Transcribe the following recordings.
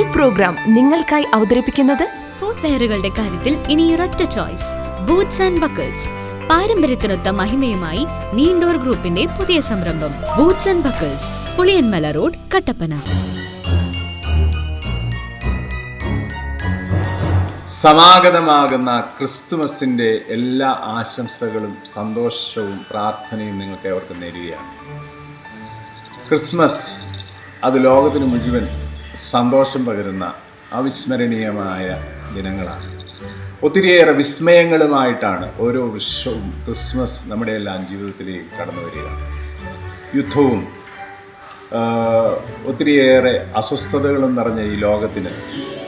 ഈ പ്രോഗ്രാം നിങ്ങൾക്കായി അവതരിപ്പിക്കുന്നത് ഫുട്വെയറുകളുടെ കാര്യത്തിൽ ഇനി ഒരൊറ്റ ചോയ്സ് ബൂട്ട്സ് ആൻഡ് ബക്കിൾസ് പാരമ്പര്യത്തിനൊത്ത മഹിമയുമായി നീണ്ടോർ ഗ്രൂപ്പിന്റെ പുതിയ സംരംഭം. Boots and buckles Puliyanmala road Kattappana. സമാഗതമാകുന്ന ക്രിസ്തുമസിന്റെ എല്ലാ ആശംസകളും സന്തോഷവും പ്രാർത്ഥനയും നിങ്ങൾക്ക് അവർക്ക് നേരുകയാണ്. ക്രിസ്മസ് അത് ലോകത്തിന് മുഴുവൻ സന്തോഷം പകരുന്ന അവിസ്മരണീയമായ ദിനങ്ങളാണ്. ഒത്തിരിയേറെ വിസ്മയങ്ങളുമായിട്ടാണ് ഓരോ വർഷവും ക്രിസ്മസ് നമ്മുടെ എല്ലാം ജീവിതത്തിലേക്ക് കടന്നു വരിക. യുദ്ധവും ഒത്തിരിയേറെ അസ്വസ്ഥതകളും നിറഞ്ഞ ഈ ലോകത്തിന്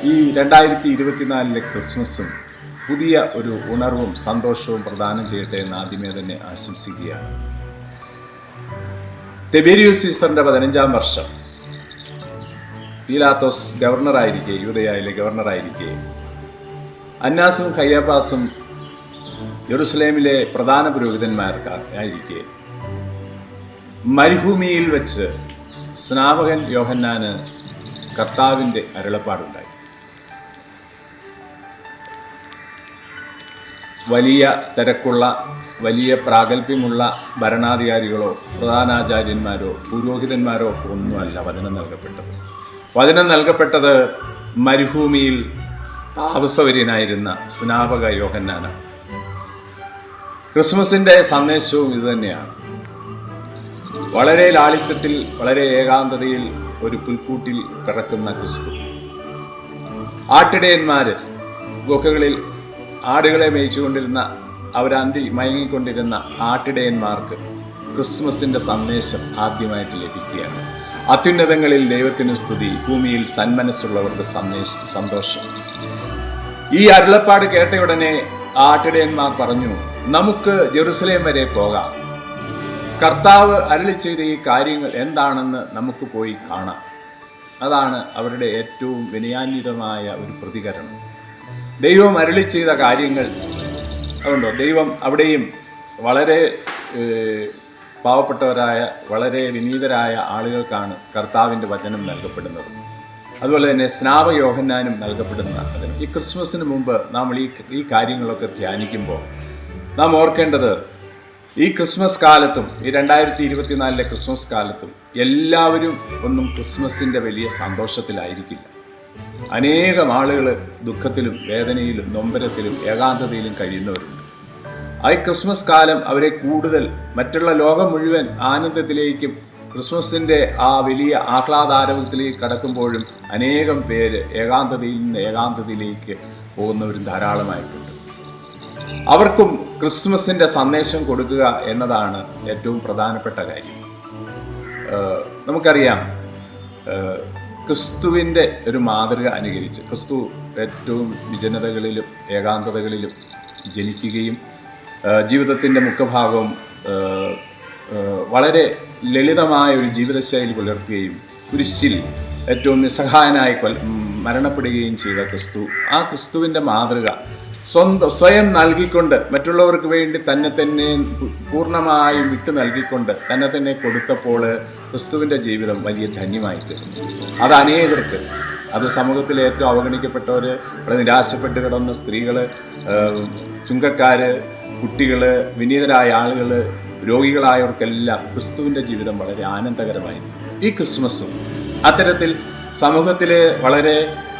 ഈ രണ്ടായിരത്തി ഇരുപത്തിനാലിലെ ക്രിസ്മസും പുതിയ ഒരു ഉണർവും സന്തോഷവും പ്രദാനം ചെയ്യട്ടെ എന്ന് ആദ്യമേ തന്നെ ആശംസിക്കുകയാണ്. തെബേരിയോ സീസറിന്റെ പതിനഞ്ചാം വർഷം പീലാത്തോസ് ഗവർണറായിരിക്കെ യൂതയായിലെ ഗവർണറായിരിക്കെ. അന്നാസും ഖയ്യാബാസും ജെറുസലേമിലെ പ്രധാന പുരോഹിതന്മാർക്ക് ആയിരിക്കെ മരുഭൂമിയിൽ വെച്ച് സ്നാപകൻ യോഹന്നാന് കർത്താവിന്റെ അരുളപ്പാടുണ്ടായി. വലിയ തിരക്കുള്ള വലിയ പ്രാഗൽഭ്യമുള്ള ഭരണാധികാരികളോ പ്രധാനാചാര്യന്മാരോ പുരോഹിതന്മാരോ ഒന്നുമല്ല വചനം നൽകപ്പെട്ടത്. വചനം നൽകപ്പെട്ടത് മരുഭൂമിയിൽ താപസവര്യനായിരുന്ന സ്നാപക യോഹന്നാനാണ്. ക്രിസ്മസിന്റെ സന്ദേശവും ഇതുതന്നെയാണ് വളരെ ലാളിത്യത്തിൽ വളരെ ഏകാന്തതയിൽ ഒരു പുൽക്കൂട്ടിൽ പിറക്കുന്ന ക്രിസ്തു. ആട്ടിടയന്മാര് ഗുഹകളിൽ ആടുകളെ മേയിച്ചുകൊണ്ടിരുന്ന അവരന്തി മയങ്ങിക്കൊണ്ടിരുന്ന ആട്ടിടയന്മാർക്ക് ക്രിസ്മസിന്റെ സന്ദേശം ആദ്യമായിട്ട് ലഭിക്കുകയാണ്. അത്യുന്നതങ്ങളിൽ ദൈവത്തിന് സ്തുതി ഭൂമിയിൽ സന്മനസ്സുള്ളവർക്ക് സന്ദേശ സന്തോഷം. ഈ അരുളപ്പാട് കേട്ടയുടനെ ആട്ടിടയന്മാർ പറഞ്ഞു നമുക്ക് ജെറുസലേം വരെ പോകാം. കർത്താവ് അരളി ചെയ്ത ഈ കാര്യങ്ങൾ എന്താണെന്ന് നമുക്ക് പോയി കാണാം. അതാണ് അവരുടെ ഏറ്റവും വിനയാന്വിതമായ ഒരു പ്രതികരണം. ദൈവം അരളി ചെയ്ത കാര്യങ്ങൾ അതുകൊണ്ടോ ദൈവം അവിടെയും വളരെ പാവപ്പെട്ടവരായ വളരെ വിനീതരായ ആളുകൾക്കാണ് കർത്താവിന്റെ വചനം നൽകപ്പെടുന്നത്. അതുപോലെ തന്നെ സ്നാപ യോഹന്നാനും നൽകപ്പെടുന്ന ഈ ക്രിസ്മസിന് മുമ്പ് നമ്മൾ ഈ ഈ കാര്യങ്ങളൊക്കെ ധ്യാനിക്കുമ്പോൾ നാം ഓർക്കേണ്ടത് ഈ ക്രിസ്മസ് കാലത്തും ഈ രണ്ടായിരത്തി ഇരുപത്തിനാലിലെ ക്രിസ്മസ് കാലത്തും എല്ലാവരും ഒന്നും ക്രിസ്മസിന്റെ വലിയ സന്തോഷത്തിലായിരിക്കില്ല. അനേകം ആളുകൾ ദുഃഖത്തിലും വേദനയിലും നൊമ്പരത്തിലും ഏകാന്തതയിലും കഴിയുന്നവരുണ്ട്. ഈ ക്രിസ്മസ് കാലം അവരെ കൂടുതൽ മറ്റുള്ള ലോകം മുഴുവൻ ആനന്ദത്തിലേക്കും ക്രിസ്മസിന്റെ ആ വലിയ ആഹ്ലാദാരവത്തിലേക്ക് കടക്കുമ്പോഴും അനേകം പേര് ഏകാന്തതയിൽ നിന്ന് ഏകാന്തതയിലേക്ക് പോകുന്നവരും ധാരാളമായിട്ടുണ്ട്. അവർക്കും ക്രിസ്മസിന്റെ സന്ദേശം കൊടുക്കുക എന്നതാണ് ഏറ്റവും പ്രധാനപ്പെട്ട കാര്യം. നമുക്കറിയാം ക്രിസ്തുവിന്റെ ഒരു മാതൃക അനുകരിച്ച് ക്രിസ്തു ഏറ്റവും വിജനതകളിലും ഏകാന്തതകളിലും ജനിക്കുകയും ജീവിതത്തിന്റെ മുഖഭാഗവും വളരെ ലളിതമായ ഒരു ജീവിതശൈലി പുലർത്തുകയും കുരിശിൽ ഏറ്റവും നിസ്സഹായനായി കൊൽ മരണപ്പെടുകയും ചെയ്ത ക്രിസ്തു ആ ക്രിസ്തുവിന്റെ മാതൃക സ്വന്തം സ്വയം നൽകിക്കൊണ്ട് മറ്റുള്ളവർക്ക് വേണ്ടി തന്നെ തന്നെ പൂർണമായും വിട്ടു നൽകിക്കൊണ്ട് തന്നെ തന്നെ കൊടുത്തപ്പോൾ ക്രിസ്തുവിന്റെ ജീവിതം വലിയ ധന്യമായി അത് അനേകർക്ക് അത് സമൂഹത്തിലെ ഏറ്റവും അവഗണിക്കപ്പെട്ടവർ നിരാശപ്പെട്ട് കിടന്ന സ്ത്രീകൾ ചുങ്കക്കാർ കുട്ടികൾ വിനീതരായ ആളുകൾ രോഗികളായവർക്കെല്ലാം ക്രിസ്തുവിന്റെ ജീവിതം വളരെ ആനന്ദകരമായിരുന്നു. ഈ ക്രിസ്മസും അത്തരത്തിൽ സമൂഹത്തിൽ വളരെ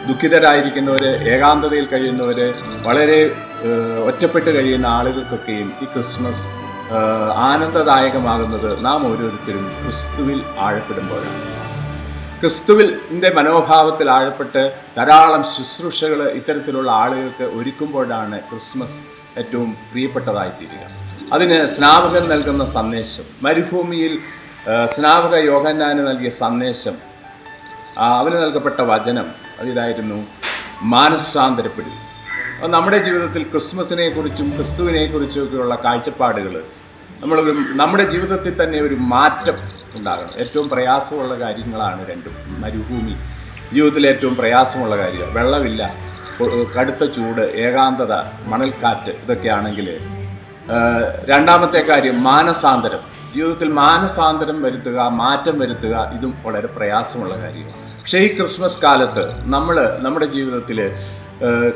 ദുഃഖിതരായിരിക്കുന്നവർ ഏകാന്തതയിൽ കഴിയുന്നവർ വളരെ ഒറ്റപ്പെട്ട് കഴിയുന്ന ആളുകൾക്കൊക്കെയും ഈ ക്രിസ്മസ് ആനന്ദദായകമാകുന്നത് നാം ഓരോരുത്തരും ക്രിസ്തുവിൽ ആഴപ്പെടുമ്പോഴാണ്. ക്രിസ്തുവിന്റെ മനോഭാവത്തിൽ ആഴപ്പെട്ട് ധാരാളം ശുശ്രൂഷകൾ ഇത്തരത്തിലുള്ള ആളുകൾക്ക് ഒരുക്കുമ്പോഴാണ് ക്രിസ്മസ് ഏറ്റവും പ്രിയപ്പെട്ടതായി തീരുക അതിന് സ്നാപകൻ നൽകുന്ന സന്ദേശം മരുഭൂമിയിൽ സ്നാപക യോഗന്നാന് നൽകിയ സന്ദേശം അവന് നൽകപ്പെട്ട വചനം അതിതായിരുന്നു മാനസാന്തരപ്പെടുക നമ്മുടെ ജീവിതത്തിൽ ക്രിസ്മസിനെ കുറിച്ചും ക്രിസ്തുവിനെ കുറിച്ചും ഒക്കെയുള്ള കാഴ്ചപ്പാടുകൾ നമ്മളൊരു നമ്മുടെ ജീവിതത്തിൽ തന്നെ ഒരു മാറ്റം ഉണ്ടാകണം. ഏറ്റവും പ്രയാസമുള്ള കാര്യങ്ങളാണ് രണ്ടും. മരുഭൂമി. ജീവിതത്തിലെ ഏറ്റവും പ്രയാസമുള്ള കാര്യം വെള്ളമില്ല കടുത്ത ചൂട് ഏകാന്തത മണൽക്കാറ്റ് ഇതൊക്കെയാണെങ്കിൽ രണ്ടാമത്തെ കാര്യം മാനസാന്തരം. ജീവിതത്തിൽ മാനസാന്തരം വരുത്തുക മാറ്റം വരുത്തുക ഇതും വളരെ പ്രയാസമുള്ള കാര്യമാണ്. പക്ഷേ ഈ ക്രിസ്മസ് കാലത്ത് നമ്മൾ നമ്മുടെ ജീവിതത്തിൽ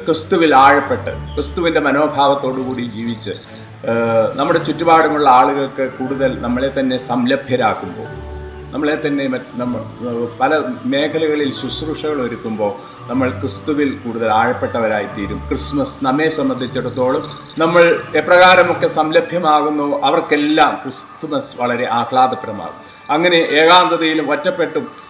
ക്രിസ്തുവിൽ ആഴപ്പെട്ട് ക്രിസ്തുവിന്റെ മനോഭാവത്തോടുകൂടി ജീവിച്ച് നമ്മുടെ ചുറ്റുപാടുമുള്ള ആളുകൾക്ക് കൂടുതൽ നമ്മളെ തന്നെ സംലഭ്യരാക്കുമ്പോൾ നമ്മളെ തന്നെ നമ്മൾ നമ്മ പല മേഖലകളിൽ ശുശ്രൂഷകൾ ഒരുക്കുമ്പോൾ നമ്മൾ ക്രിസ്തുവിൽ കൂടുതൽ ആഴപ്പെട്ടവരായി തീരും ക്രിസ്മസ് നമ്മെ സംബന്ധിച്ചിടത്തോളം നമ്മൾ എപ്രകാരമൊക്കെ സംലഭ്യമാകുന്നു അവർക്കെല്ലാം ക്രിസ്തുമസ് വളരെ ആഹ്ലാദപ്രദമാകും. അങ്ങനെ ഏകാന്തതയിലും ഒറ്റപ്പെട്ടും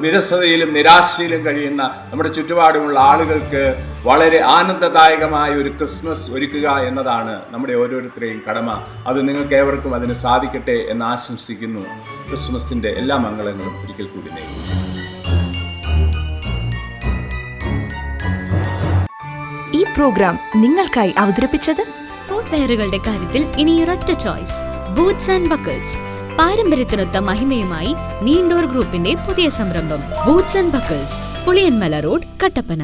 വിരസതയിലും നിരാശയിലും കഴിയുന്ന നമ്മുടെ ചുറ്റുപാടുമുള്ള ആളുകൾക്ക് വളരെ ആനന്ദദായകമായ ഒരു ക്രിസ്മസ് ഒരുക്കുക എന്നതാണ് നമ്മുടെ ഓരോരുത്തരെയും കടമ. അത് നിങ്ങൾക്ക് ഏവർക്കും അതിന് സാധിക്കട്ടെ എന്ന് ആശംസിക്കുന്നു. ക്രിസ്മസിന്റെ എല്ലാ മംഗളങ്ങളും ഒരിക്കൽ കൂടി ഈ പ്രോഗ്രാം നിങ്ങൾക്കായി അവതരിപ്പിച്ചത് ഫുട്വെയറുകളുടെ കാര്യത്തിൽ ഇനി ഒരൊറ്റ ചോയ്സ് ബൂട്ട്സ് ആൻഡ് ബക്കിൾസ് പാരമ്പര്യത്തിനൊത്ത മഹിമയുമായി നീണ്ടോർ ഗ്രൂപ്പിന്റെ പുതിയ സംരംഭം boots and buckles Puliyanmala road Kattappana.